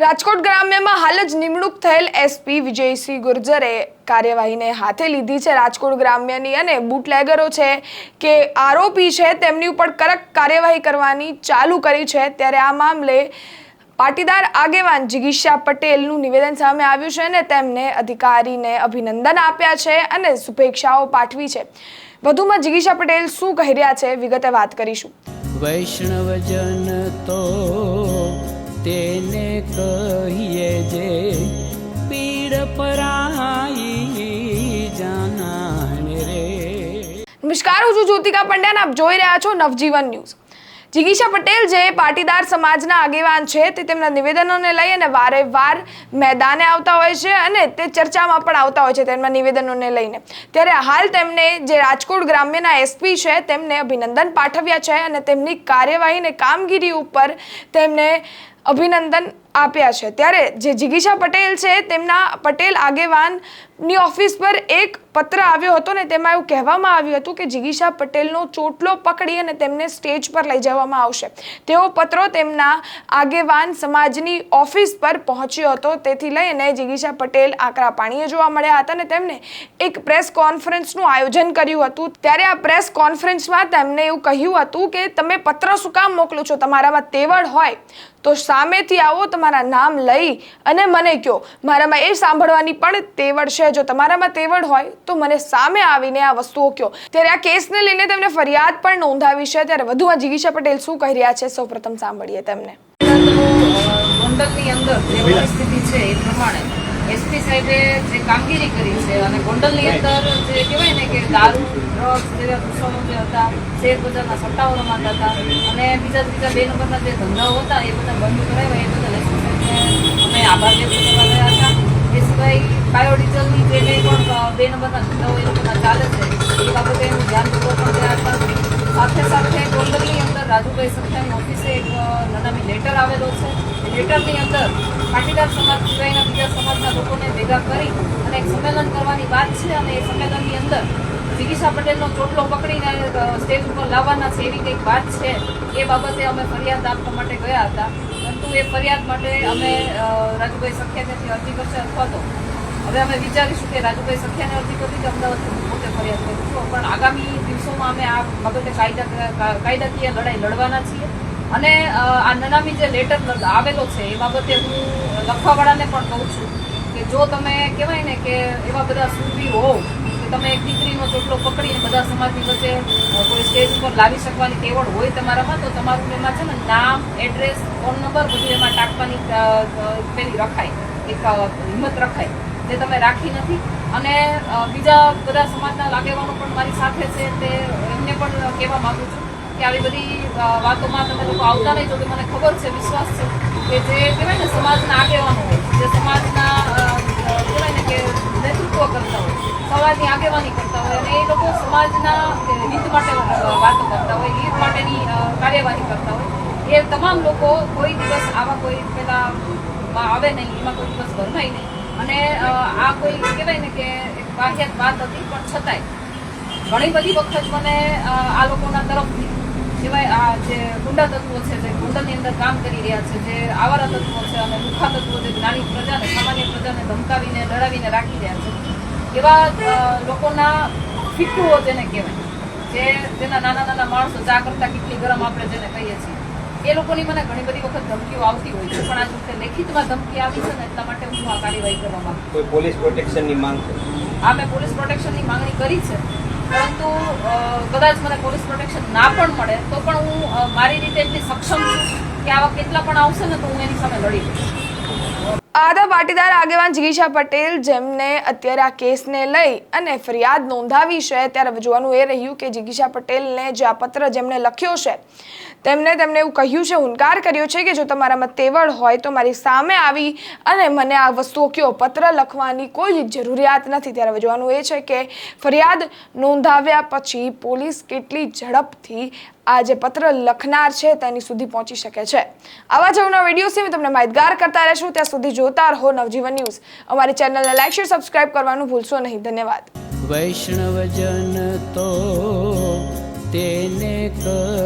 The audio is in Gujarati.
રાજકોટ ગ્રામ્યમાં હાલ જ નિમણૂક થયેલ એસપી વિજયસિંહ ગુર્જરે કાર્યવાહીને હાથે લીધી છે. રાજકોટ ગ્રામ્યની અને બુટલેગરો છે કે આરોપી છે તેમની ઉપર કડક કાર્યવાહી કરવાની ચાલુ કરી છે. ત્યારે આ મામલે પાટીદાર આગેવાન જિગીશા પટેલનું નિવેદન સામે આવ્યું છે અને તેમને અધિકારીને અભિનંદન આપ્યા છે અને શુભેચ્છાઓ પાઠવી છે. વધુમાં જિગીશા પટેલ શું કહી રહ્યા છે? વિગતે વાત કરીશું. વૈષ્ણવજન તો કહીએ જે પીડ પરાઈ જાનાને રે. નમસ્કાર, હું છું જ્યોતિકા પંડ્યા આપ જોઈ રહ્યા છો નવજીવન ન્યૂઝ. જિગીશા પટેલ જે પાટીદાર સમાજના આગેવાન છે, તે તેમના નિવેદનોને લઈ અને વારે વાર મેદાને આવતા હોય છે અને તે ચર્ચામાં પણ આવતા હોય છે તેમના નિવેદનોને લઈને. ત્યારે હાલ તેમને જે રાજકોટ ગ્રામ્યના એસપી છે, તેમને અભિનંદન પાઠવ્યા છે અને તેમની કાર્યવાહી અને કામગીરી ઉપર તેમને અભિનંદન આપ્યા છે. ત્યારે જે જિગીશા પટેલ છે, તેમના પટેલ આગેવાનની ઓફિસ પર એક પત્ર આવ્યો હતો ને તેમાં એવું કહેવામાં આવ્યું હતું કે જિગીશા પટેલનો ચોટલો પકડી અને તેમને સ્ટેજ પર લઈ જવામાં આવશે. તેવો પત્રો તેમના આગેવાન સમાજની ઓફિસ પર પહોંચ્યો હતો. તેથી લઈને જિગીશા પટેલ આકરા પાણીએ જોવા મળ્યા હતા અને તેમને એક પ્રેસ કોન્ફરન્સનું આયોજન કર્યું હતું. ત્યારે આ પ્રેસ કોન્ફરન્સમાં તેમને એવું કહ્યું હતું કે, તમે પત્ર શું કામ મોકલો છો? તમારામાં તેવડ હોય તો સામેથી આવો, તમારા નામ લઈ અને મને કહો મારામાં એ સાંભળવાની પણ તેવડ છે. જો તમારામાં તેવડ હોય તો મને સામે આવીને આ વસ્તુઓ કહો ત્યારે આ કેસને લઈને તેમને ફરિયાદ પણ નોંધાવી છે. ત્યારે વધુમાં જિગીશા પટેલ શું કહી રહ્યા છે સૌપ્રથમ સાંભળીએ તેમને. ગોંડલની અંદર જે પરિસ્થિતિ છે એ પ્રમાણે એસપી સાહેબે જે કામગીરી કરી છે અને ગોંડલની અંદર જે કહેવાય ને કે દારૂ ડ્રગ્સ જેવા દૂષણો જે હતા શેર બજારના સટ્ટાઓ રમાતા હતા અને બીજા બીજા બે નંબરના જે ધંધાઓ હતા એ બધા બંધ કરાવ્યા એ બધા અમે આભાર વ્યક્ત કરવા ગયા હતા. એ સિવાય બાયોડીઝલની જે કંઈ પણ બે નંબરના ધંધાઓ એ લોકોના ચાલે છે, એ બાબતે એનું ધ્યાન પૂર્વક પણ ગયા હતા. સાથે સાથે ગોંડલની અંદર રાજુભાઈ સખ્યાની ઓફિસે એક નાનામી લેટર આવેલો છે. લેટરની અંદર પાટીદાર સમાજ સિવાયના બીજા સમાજના લોકોને ભેગા કરી અને એક સંમેલન કરવાની વાત છે અને એ સંમેલનની અંદર જિગીશા પટેલનો ચોટલો પકડીને સ્ટેજ ઉપર લાવવાના છે એવી કંઈક વાત છે, એ બાબતે અમે ફરિયાદ આપવા માટે ગયા હતા. પરંતુ એ ફરિયાદ માટે અમે રાજુભાઈ સખ્યાનેથી અરજી કરશે અથવા તો. હવે અમે વિચારીશું કે રાજુભાઈ સખ્યાને અરજી કરવી કે અમદાવાદથી હું પોતે ફરિયાદ કરું છું. પણ આગામી દિવસોમાં અમે આ બાબતે કાયદા કાયદાકીય લડાઈ લડવાના છીએ. અને આ નનામી જે લેટર આવેલો છે, એ બાબતે હું લખવાવાળાને પણ કહું છું કે જો તમે કહેવાય ને કે એવા બધા સુરવી હોવ કે તમે એક દીકરીનો ચોટલો પકડીને બધા સમાજની વચ્ચે કોઈ સ્ટેજ ઉપર લાવી શકવાની કેવળ હોય તમારામાં, તો તમારું એમાં છે ને નામ, એડ્રેસ, ફોન નંબર બધું એમાં ટાંકવાની પેલી રખાય. એક હિંમત રખાય, જે તમે રાખી નથી. અને બીજા બધા સમાજના લાગેવાનો પણ મારી સાથે છે, તે એમને પણ કહેવા માંગુ છું કે આવી બધી વાતોમાં તમે લોકો આવતા નહીં જો કે મને ખબર છે, વિશ્વાસ છે કે જે કહેવાય ને સમાજના આગેવાનો હોય, જે સમાજના કહેવાય ને કે સમાજની આગેવાની કરતા હોય અને એ લોકો સમાજના હિત માટે વાતો કરતા હોય, હિત માટેની કાર્યવાહી કરતા હોય, એ તમામ લોકો કોઈ દિવસ આવા કોઈ પેલામાં આવે નહીં, એમાં કોઈ દિવસ ભરમાય નહીં. અને આ કોઈ કહેવાય ને કે વાહિયાત વાત હતી, પણ છતાંય ઘણી બધી વખત મને આ લોકોના તરફથી સિવાય આ જે ગુંડા તત્વો છે, જે ગુંડાની અંદર કામ કરી રહ્યા છે, જે આવારા તત્વો છે અને દુઃખા તત્વો જે નાની પ્રજાને, સામાન્ય પ્રજાને ધમકાવીને, ડરાવીને રાખી રહ્યા છે એવા લોકોના ફીટુઓ જેને કહેવાય જે જેના નાના નાના માણસો ચા કરતા કેટલી ગરમ આપણે જેને કહીએ છીએ એ લોકોની મને ઘણી બધી વખત ધમકીઓ આવતી હોય છે. પણ આ વખતે લેખિતમાં ધમકી આવી છે ને એટલા માટે હું આ કાર્યવાહી કરવા માંગુ કોઈ પોલીસ પ્રોટેક્શનની માંગ હા આ મેં પોલીસ પ્રોટેક્શનની માંગણી કરી છે. પરંતુ કદાચ મને પોલીસ પ્રોટેક્શન ના પણ મળે તો પણ હું મારી રીતે એટલી સક્ષમ છું કે આવા કેટલા પણ આવશે ને તો હું એની સામે લડી લઈશ આદા પાટીદાર આગેવાન જિગીશા પટેલ જેમને અત્યારે આ કેસને લઈ અને ફરિયાદ નોંધાવી છે, ત્યારે જોવાનું એ રહ્યું કે જિગીશા પટેલને જે આ પત્ર જેમણે લખ્યો છે, તેમને તેમને એવું કહ્યું છે હુંકાર કર્યો છે કે જો તમારામાં તેવડ હોય તો મારી સામે આવી અને મને આ વસ્તુઓ કયો પત્ર લખવાની કોઈ જરૂરિયાત નથી. ત્યારે જોવાનું એ છે કે ફરિયાદ નોંધાવ્યા પછી પોલીસ કેટલી ઝડપથી આ જે પત્ર લખનાર છે તેની સુધી પહોંચી શકે છે. આવા જ અવનવા વિડીયોથી અમે તમને માહિતગાર કરતા રહેશું. ત્યાં સુધી જોતા રહો નવજીવન ન્યૂઝ. અમારી ચેનલને લાઈક, શેર, સબસ્ક્રાઇબ કરવાનું ભૂલશો નહીં. ધન્યવાદ. વૈષ્ણવજન તો તેને કહીએ